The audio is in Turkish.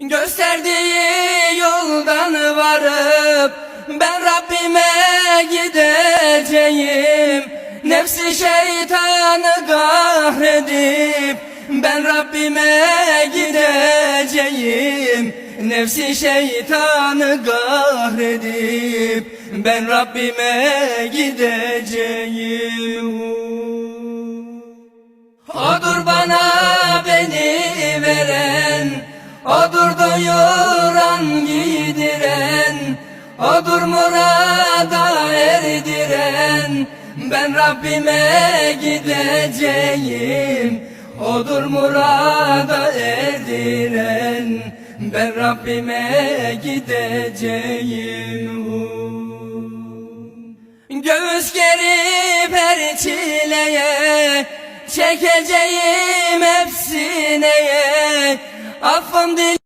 Gösterdiği yoldan varıp ben Rabbime gideceğim. Nefsi şeytanı kahredip ben Rabbime gideceğim. Nefsi şeytanı kahredip ben Rabbime gideceğim Odur doyuran giydiren Odur murada erdiren. Ben Rabbime gideceğim Odur murada erdiren. Ben Rabbime gideceğim. Göğüs gerip her çileye Çekeceğim hepsine Afam deli